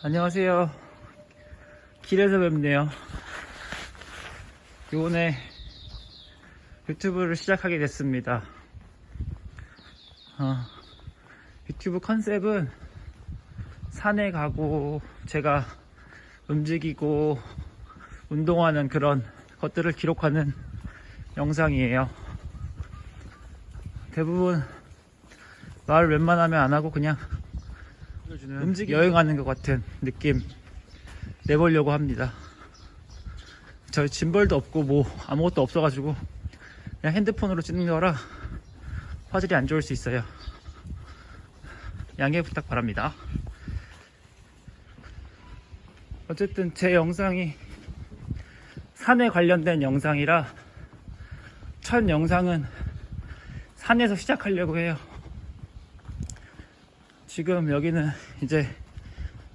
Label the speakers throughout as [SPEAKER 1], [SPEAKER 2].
[SPEAKER 1] 안녕하세요. 길에서 뵙네요. 요번에 유튜브를 시작하게 됐습니다. 어, 유튜브 컨셉은 산에 가고 제가 움직이고 운동하는 그런 것들을 기록하는 영상이에요. 대부분 말 웬만하면 안 하고 그냥 움직 여행하는 것 같은 느낌 내보려고 합니다. 저희 짐벌도 없고 뭐 아무것도 없어가지고 그냥 핸드폰으로 찍는 거라 화질이 안 좋을 수 있어요. 양해 부탁 바랍니다. 어쨌든 제 영상이 산에 관련된 영상이라 첫 영상은 산에서 시작하려고 해요. 지금 여기는 이제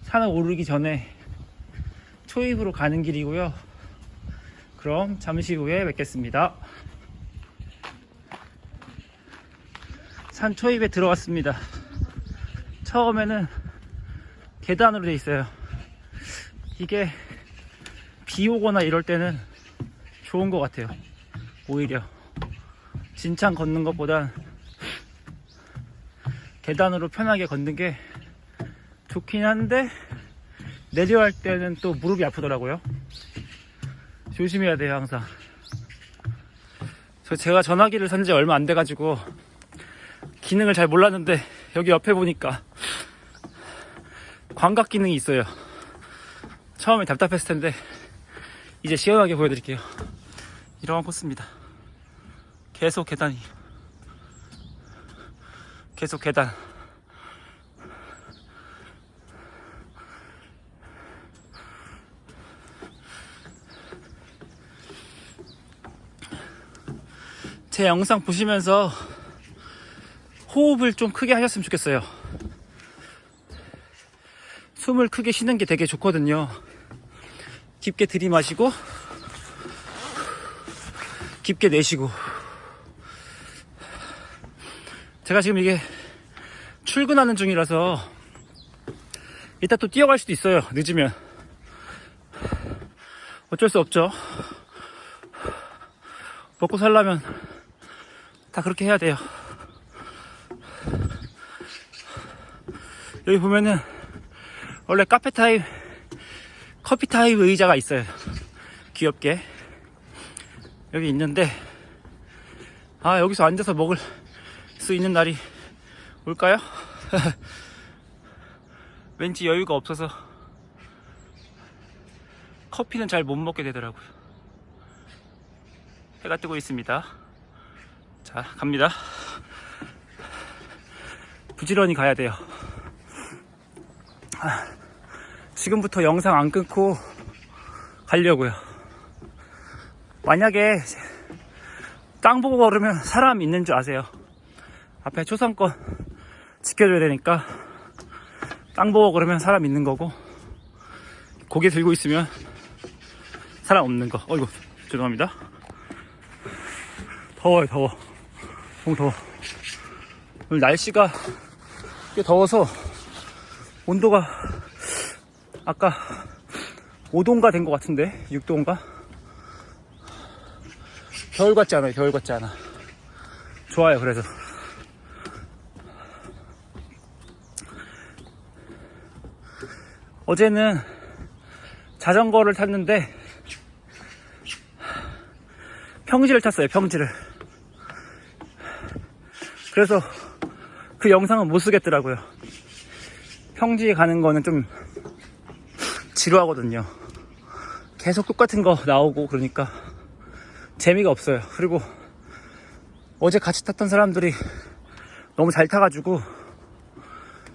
[SPEAKER 1] 산을 오르기 전에 초입으로 가는 길이고요. 그럼 잠시 후에 뵙겠습니다. 산 초입에 들어왔습니다. 처음에는 계단으로 돼 있어요. 이게 비 오거나 이럴 때는 좋은 것 같아요. 오히려 진창 걷는 것보단 계단으로 편하게 걷는 게 좋긴 한데 내려갈 때는 또 무릎이 아프더라고요. 조심해야 돼요 항상. 저 제가 전화기를 산 지 얼마 안 돼가지고 기능을 잘 몰랐는데 여기 옆에 보니까 광각 기능이 있어요. 처음에 답답했을 텐데 이제 시원하게 보여드릴게요. 이런 코스입니다. 계속 계단이 계속 계단 제 영상 보시면서 호흡을 좀 크게 하셨으면 좋겠어요. 숨을 크게 쉬는 게 되게 좋거든요. 깊게 들이마시고, 깊게 내쉬고. 제가 지금 이게 출근하는 중이라서 이따 또 뛰어갈 수도 있어요. 늦으면. 어쩔 수 없죠. 먹고 살려면 다 그렇게 해야 돼요. 여기 보면은 원래 카페 타입, 커피 타입 의자가 있어요. 귀엽게. 여기 있는데, 아, 여기서 앉아서 먹을 수 있는 날이 올까요? 왠지 여유가 없어서 커피는 잘 못 먹게 되더라고요. 해가 뜨고 있습니다. 자, 갑니다. 부지런히 가야 돼요. 아, 지금부터 영상 안 끊고 가려고요. 만약에 땅 보고 걸으면 사람 있는 줄 아세요. 앞에 초상권 지켜줘야 되니까 땅 보고 걸으면 사람 있는 거고 고개 들고 있으면 사람 없는 거. 어이구, 죄송합니다. 더워요, 더워. 너무 더워. 오늘 날씨가 꽤 더워서 온도가 아까 5도인가 된 것 같은데 6도인가? 겨울 같지 않아요 겨울 같지 않아 좋아요 그래서 어제는 자전거를 탔는데 평지를 탔어요 평지를 그래서 그 영상은 못 쓰겠더라고요 평지에 가는 거는 좀 지루하거든요. 계속 똑같은 거 나오고 그러니까 재미가 없어요. 그리고 어제 같이 탔던 사람들이 너무 잘 타가지고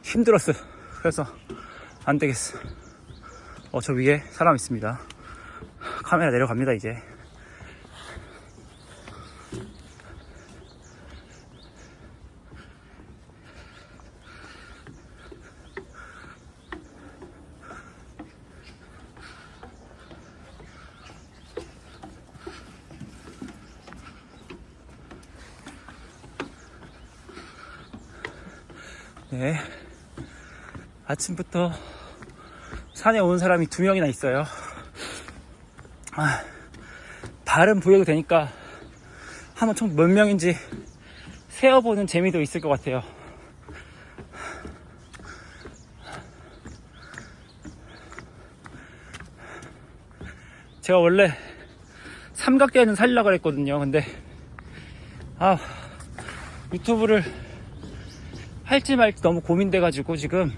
[SPEAKER 1] 힘들었어요. 그래서 안 되겠어. 어, 저 위에 사람 있습니다. 카메라 내려갑니다, 이제. 네. 아침부터 산에 오는 사람이 두 명이나 있어요. 아, 발은 보여도 되니까 한번 총 몇 명인지 세어보는 재미도 있을 것 같아요. 제가 원래 삼각대는 살려고 그랬거든요. 근데 아 유튜브를 할지 말지 너무 고민돼가지고 지금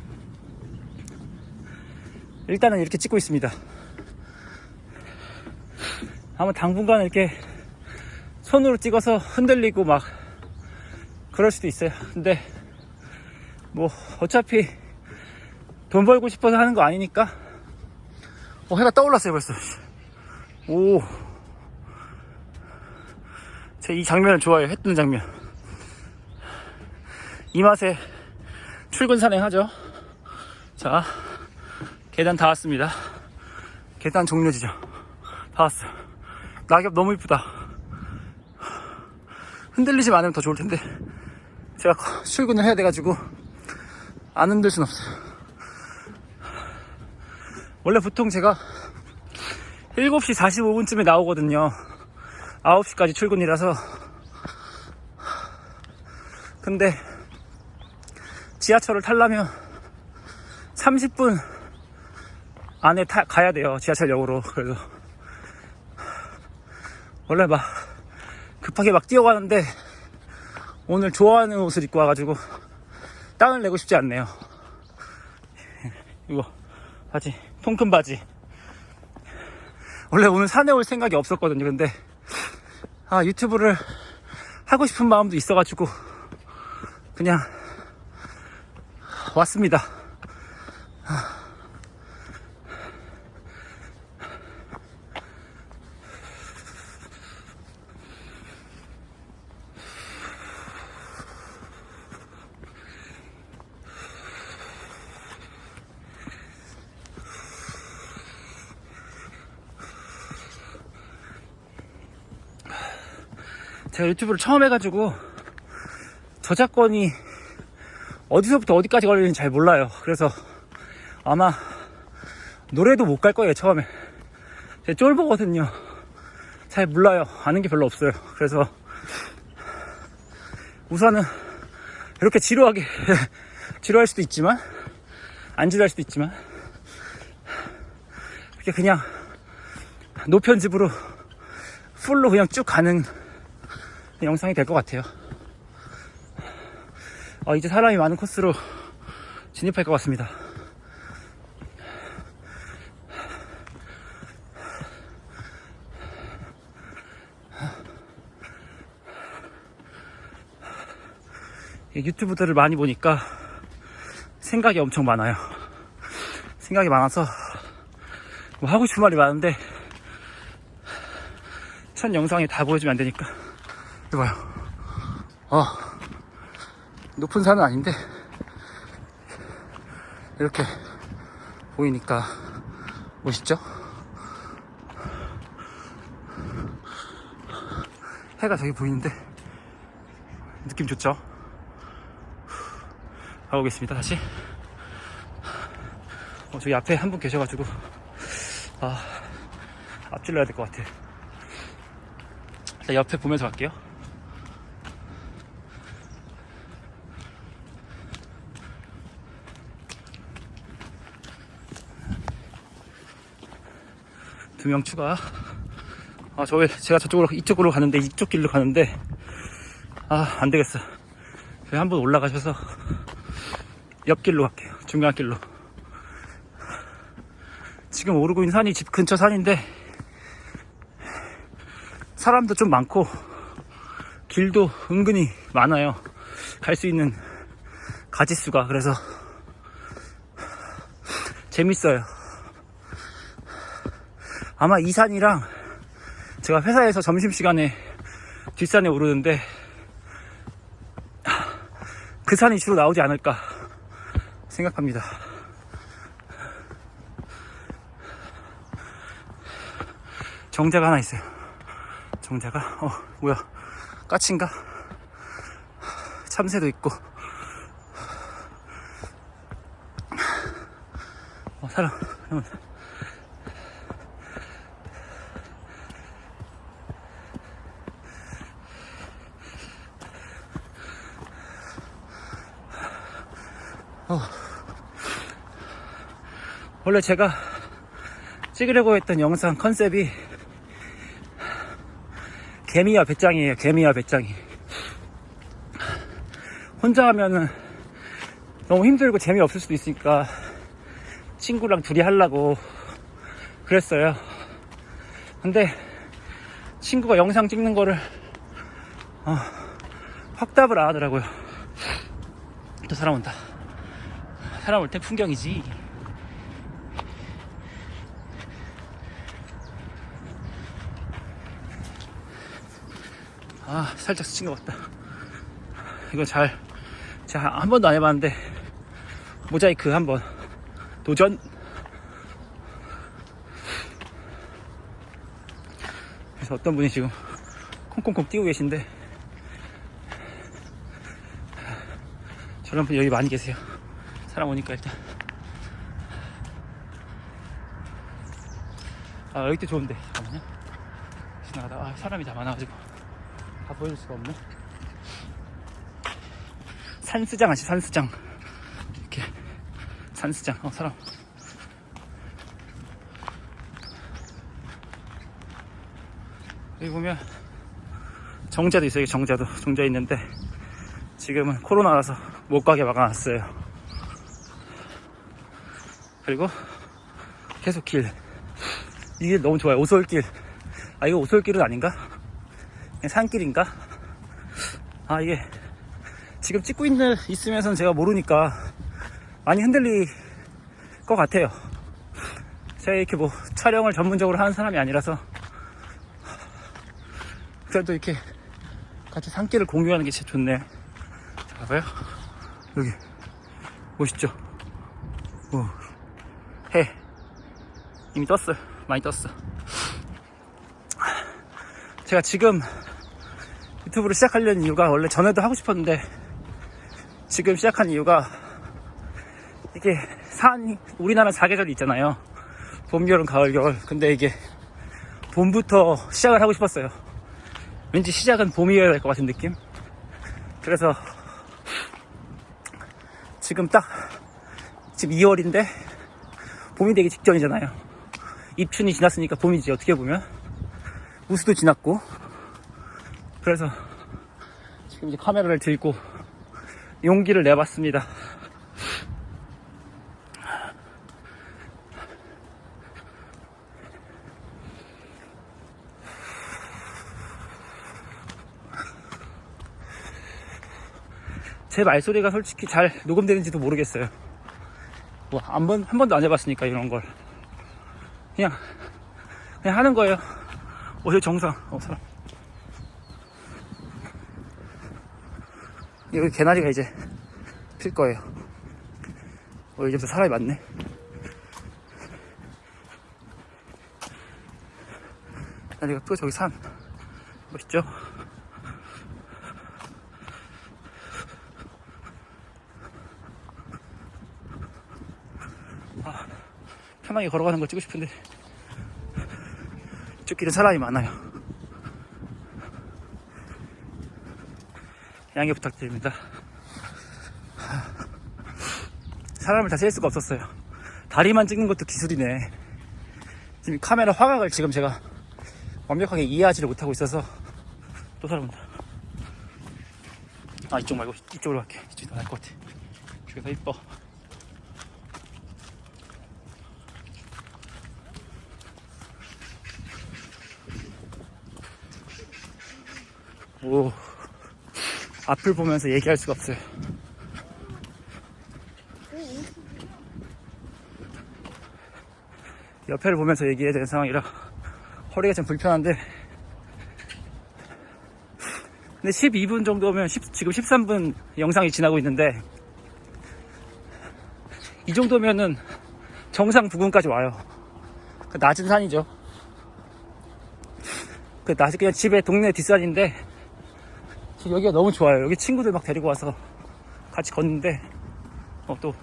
[SPEAKER 1] 일단은 이렇게 찍고 있습니다. 아마 당분간 이렇게 손으로 찍어서 흔들리고 막 그럴 수도 있어요. 근데 뭐 어차피 돈 벌고 싶어서 하는 거 아니니까 어 해가 떠올랐어요 벌써. 오. 제 이 장면을 좋아해요. 해 뜨는 장면. 이 맛에 출근 산행하죠. 자, 계단 다 왔습니다. 계단 종료지죠. 다 왔어요. 낙엽 너무 이쁘다. 흔들리지 않으면 더 좋을 텐데. 제가 출근을 해야 돼가지고 안 흔들 순 없어요. 원래 보통 제가 7시 45분쯤에 나오거든요. 9시까지 출근이라서. 근데 지하철을 타려면 30분 안에 타, 가야 돼요. 지하철역으로. 그래서 원래 막 급하게 막 뛰어가는데 오늘 좋아하는 옷을 입고 와가지고 땀을 내고 싶지 않네요. 이거 바지 통큰 바지. 원래 오늘 산에 올 생각이 없었거든요. 근데 아 유튜브를 하고 싶은 마음도 있어가지고 그냥 왔습니다. 제가 유튜브를 처음 해가지고 저작권이 어디서부터 어디까지 걸리는지 잘 몰라요. 그래서 아마 노래도 못 갈 거예요, 처음에. 제가 쫄보거든요. 잘 몰라요. 아는 게 별로 없어요. 그래서 우선은 이렇게 지루하게, 지루할 수도 있지만, 안 지루할 수도 있지만, 이렇게 그냥 노편집으로 풀로 그냥 쭉 가는 영상이 될 것 같아요. 어, 이제 사람이 많은 코스로 진입할 것 같습니다. 이 유튜브들을 많이 보니까 생각이 엄청 많아요. 생각이 많아서 뭐 하고 싶은 말이 많은데 첫 영상에 다 보여주면 안 되니까 이 봐요. 어, 높은 산은 아닌데, 이렇게 보이니까 멋있죠? 해가 저기 보이는데, 느낌 좋죠? 가보겠습니다, 다시. 어, 저기 앞에 한 분 계셔가지고, 아, 앞질러야 될 것. 일단 옆에 보면서 갈게요. 두 명 추가. 아, 저 왜, 제가 저쪽으로, 이쪽으로 가는데, 이쪽 길로 가는데, 아, 안 되겠어. 저희 한번 올라가셔서, 옆길로 갈게요. 중간 길로. 지금 오르고 있는 산이 집 근처 산인데, 사람도 좀 많고, 길도 은근히 많아요. 갈 수 있는 가지수가. 그래서, 재밌어요. 아마 이 산이랑 제가 회사에서 점심시간에 뒷산에 오르는데 그 산이 주로 나오지 않을까 생각합니다. 정자가 하나 있어요. 정자가 어 뭐야 까치인가? 참새도 있고 어, 사람 원래 제가 찍으려고 했던 영상 컨셉이 개미와 배짱이에요. 개미와 배짱이. 혼자 하면은 너무 힘들고 재미없을 수도 있으니까 친구랑 둘이 하려고 그랬어요. 근데 친구가 영상 찍는 거를 어, 확답을 안 하더라고요. 또 사람 온다. 사람 올 때 풍경이지. 아, 살짝 스친 것 같다. 이거 잘, 제가 한 번도 안 해봤는데, 모자이크 한번 도전! 그래서 어떤 분이 지금 콩콩콩 뛰고 계신데, 저런 분 여기 많이 계세요. 사람 오니까 일단. 아, 여기 도 좋은데. 잠깐만요. 지나가다, 아, 사람이 다 많아가지고. 다 보여줄 수가 없네. 산수장 아시 산수장. 이렇게. 산수장. 어, 사람. 여기 보면 정자도 있어요. 정자도. 정자 있는데 지금은 코로나라서 못 가게 막아놨어요. 그리고 계속 길. 이 길 너무 좋아요. 오솔길. 아, 이거 오솔길은 아닌가? 산길인가? 아, 이게 지금 찍고 있는, 있으면서는 제가 모르니까 많이 흔들릴 것 같아요. 제가 이렇게 뭐 촬영을 전문적으로 하는 사람이 아니라서 그래도 이렇게 같이 산길을 공유하는 게 진짜 좋네. 자, 봐봐요. 여기. 멋있죠? 오. 해. 이미 떴어요. 많이 떴어. 제가 지금 유튜브를 시작하려는 이유가 원래 전에도 하고 싶었는데 지금 시작한 이유가 이게 산 우리나라 사계절이 있잖아요. 봄, 여름, 가을, 겨울. 근데 이게 봄부터 시작을 하고 싶었어요. 왠지 시작은 봄이어야 될 것 같은 느낌. 그래서 지금 딱 지금 2월인데 봄이 되기 직전이잖아요. 입춘이 지났으니까 봄이지 어떻게 보면 우수도 지났고 그래서 지금 이제 카메라를 들고 용기를 내봤습니다. 제 말소리가 솔직히 잘 녹음되는지도 모르겠어요. 뭐, 한 번, 한 번도 안 해봤으니까, 이런 걸. 그냥, 그냥 하는 거예요. 오늘 정상. 어, 사람. 여기 개나리가 이제 필 거예요. 어, 이제부터 사람이 많네. 개나리가 또 저기 산. 멋있죠? 아, 편하게 걸어가는 거 찍고 싶은데 이쪽 길은 사람이 많아요. 양해 부탁드립니다. 사람을 다 셀 수가 없었어요. 다리만 찍는 것도 기술이네. 지금 카메라 화각을 지금 제가 완벽하게 이해하지를 못하고 있어서 또 사람 온다. 아 이쪽 말고 이쪽으로 갈게. 이쪽이 더 나을 것 같아. 더 이뻐. 오, 앞을 보면서 얘기할 수가 없어요. 옆에를 보면서 얘기해야 되는 상황이라 허리가 좀 불편한데 근데 12분 정도면 10 지금 13분 영상이 지나고 있는데 이 정도면은 정상 부근까지 와요. 그 낮은 산이죠. 그 낮은 그냥 집에 동네 뒷산인데 여기가 너무 좋아요. 여기 친구들 막 데리고 와서 같이 걷는데 어또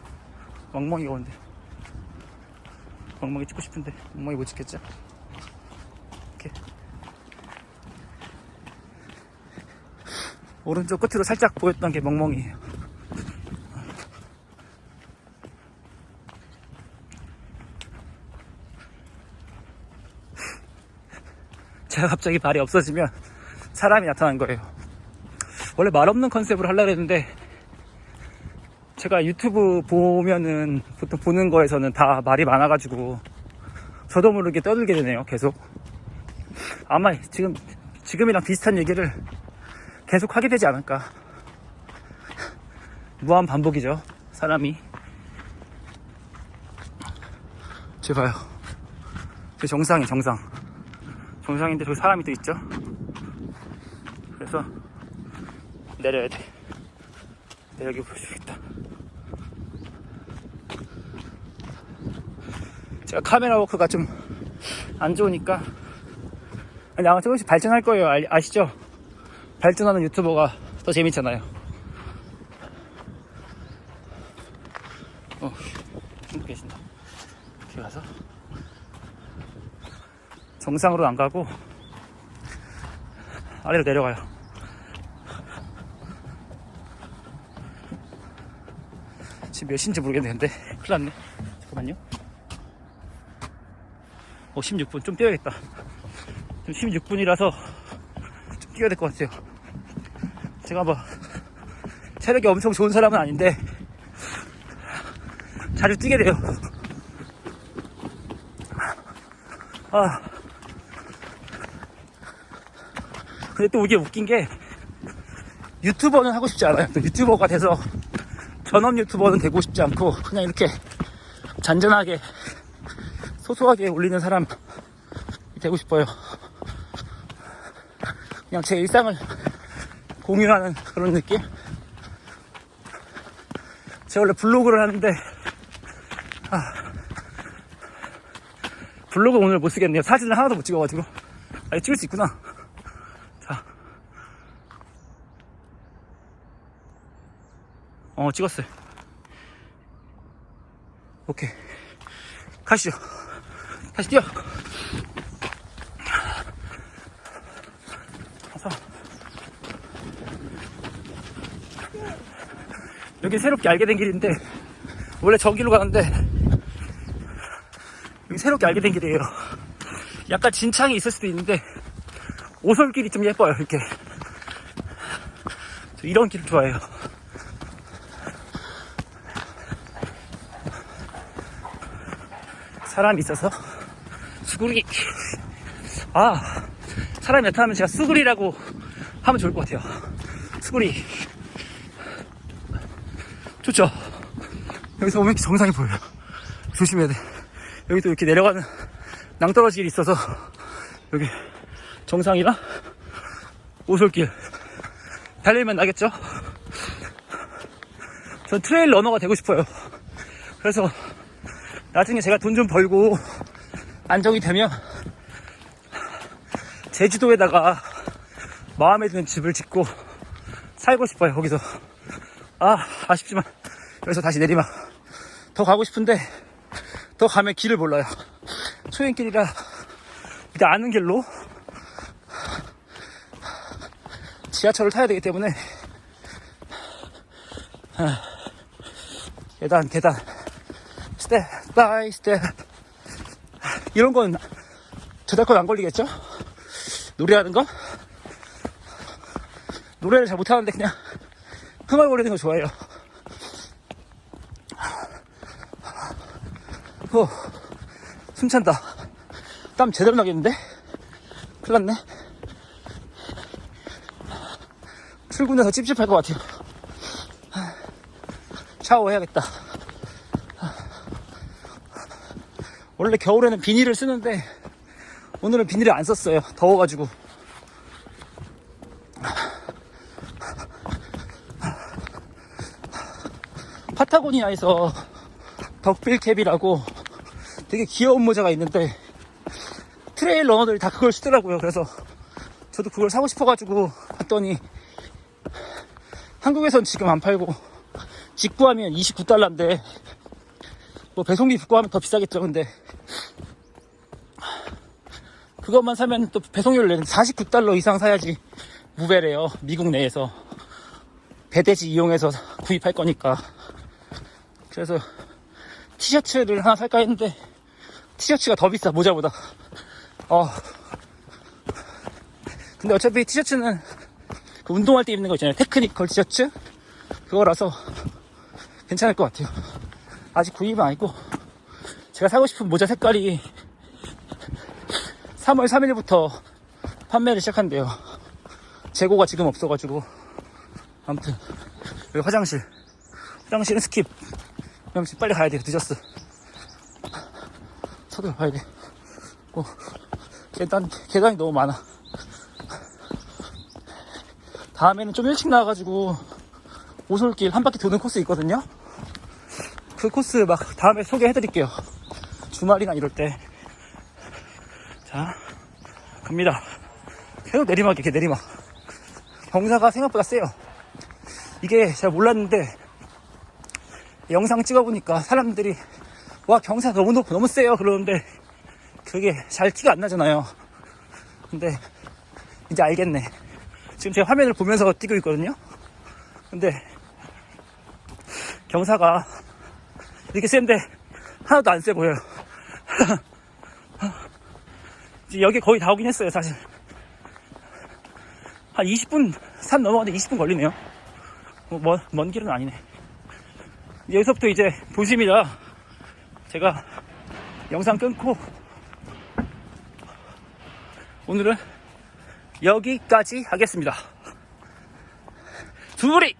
[SPEAKER 1] 멍멍이가 오는데 멍멍이 찍고 싶은데 멍멍이 못 찍겠죠? 이렇게 오른쪽 끝으로 살짝 보였던 게 멍멍이에요. 제가 갑자기 발이 없어지면 사람이 나타난 거예요. 원래 말 없는 컨셉으로 하려고 했는데 제가 유튜브 보면은 보통 보는 거에서는 다 말이 많아가지고 저도 모르게 떠들게 되네요. 계속 아마 지금 지금이랑 비슷한 얘기를 계속 하게 되지 않을까. 무한 반복이죠. 사람이. 제가요. 제 정상이 정상. 정상인데 저기 사람이 또 있죠. 그래서 내려야 돼. 네, 여기 보시겠다. 제가 카메라 워크가 좀 안 좋으니까 아니 아마 조금씩 발전할 거예요. 아, 아시죠? 발전하는 유튜버가 더 재밌잖아요. 어, 친구 계신다. 이렇게 가서 정상으로 안 가고 아래로 내려가요. 지금 몇 시인지 모르겠는데 큰일 났네. 잠깐만요. 어, 16분. 좀 뛰어야겠다. 지금 16분이라서 좀 뛰어야 될 것 같아요. 제가 뭐 체력이 엄청 좋은 사람은 아닌데 자주 뛰게 돼요. 아. 근데 또 이게 웃긴 게 유튜버는 하고 싶지 않아요. 또 유튜버가 돼서 전업 유튜버는 되고 싶지 않고 그냥 이렇게 잔잔하게 소소하게 올리는 사람 되고 싶어요. 그냥 제 일상을 공유하는 그런 느낌? 제가 원래 블로그를 하는데, 아, 블로그 오늘 못 쓰겠네요. 사진을 하나도 못 찍어가지고. 아, 찍을 수 있구나. 어, 찍었어요. 오케이. 가시죠. 다시 뛰어. 가서. 여기 새롭게 알게 된 길인데, 원래 저 길로 가는데, 여기 새롭게 알게 된 길이에요. 약간 진창이 있을 수도 있는데, 오솔길이 좀 예뻐요, 이렇게. 저 이런 길 좋아해요. 사람이 있어서, 수구리. 아, 사람이 나타나면 제가 수구리라고 하면 좋을 것 같아요. 수구리. 좋죠? 여기서 오면 정상이 보여요. 조심해야 돼. 여기 또 이렇게 내려가는 낭떠러지 길이 있어서 여기 정상이랑 오솔길 달리면 나겠죠? 전 트레일 러너가 되고 싶어요. 그래서 나중에 제가 돈 좀 벌고 안정이 되면 제주도에다가 마음에 드는 집을 짓고 살고 싶어요. 거기서 아 아쉽지만 여기서 다시 내리막 더 가고 싶은데 더 가면 길을 몰라요. 초행길이라 이제 아는 길로 지하철을 타야 되기 때문에 아, 계단 계단 스텝 바이 스텝 이런 건 저작권 안 걸리겠죠? 노래하는 거? 노래를 잘 못하는데 그냥 흥얼거리는 거 좋아해요. 어, 숨 찬다. 땀 제대로 나겠는데? 큰일 났네. 출근해서 찝찝할 것 같아요. 샤워해야겠다. 원래 겨울에는 비닐을 쓰는데 오늘은 비닐을 안 썼어요. 더워가지고. 파타고니아에서 덕빌캡이라고 되게 귀여운 모자가 있는데 트레일 러너들이 다 그걸 쓰더라고요. 그래서 저도 그걸 사고 싶어가지고 봤더니 한국에선 지금 안 팔고 직구하면 29달러인데 뭐 배송비 붙고 하면 더 비싸겠죠. 근데 그것만 사면 또 배송료를 49달러 이상 사야지 무배래요. 미국 내에서 배대지 이용해서 구입할 거니까. 그래서 티셔츠를 하나 살까 했는데 티셔츠가 더 비싸 모자보다. 어. 근데 어차피 티셔츠는 그 운동할 때 입는 거 있잖아요. 테크니컬 티셔츠 그거라서 괜찮을 것 같아요. 아직 구입은 아니고 제가 사고 싶은 모자 색깔이 3월 3일부터 판매를 시작한대요. 재고가 지금 없어가지고 아무튼 여기 화장실 화장실은 스킵 화장실 빨리 가야 돼요. 늦었어. 서둘러 가야 돼. 어, 계단 계단이 너무 많아. 다음에는 좀 일찍 나와가지고 오솔길 한 바퀴 도는 코스 있거든요. 그 코스 막 다음에 소개해드릴게요. 주말이나 이럴 때. 자, 갑니다. 계속 내리막이 이렇게 내리막. 경사가 생각보다 세요. 이게 제가 몰랐는데 영상 찍어보니까 사람들이 와 경사 너무 높고 너무 세요 그러는데 그게 잘 티가 안 나잖아요. 근데 이제 알겠네. 지금 제가 화면을 보면서 뛰고 있거든요. 근데 경사가 이렇게 센데 하나도 안 세 보여요. 여기 거의 다 오긴 했어요, 사실. 한 20분, 산 넘어가는데 20분 걸리네요. 뭐, 먼, 먼 길은 아니네. 여기서부터 이제 도심이라 제가 영상 끊고 오늘은 여기까지 하겠습니다. 두리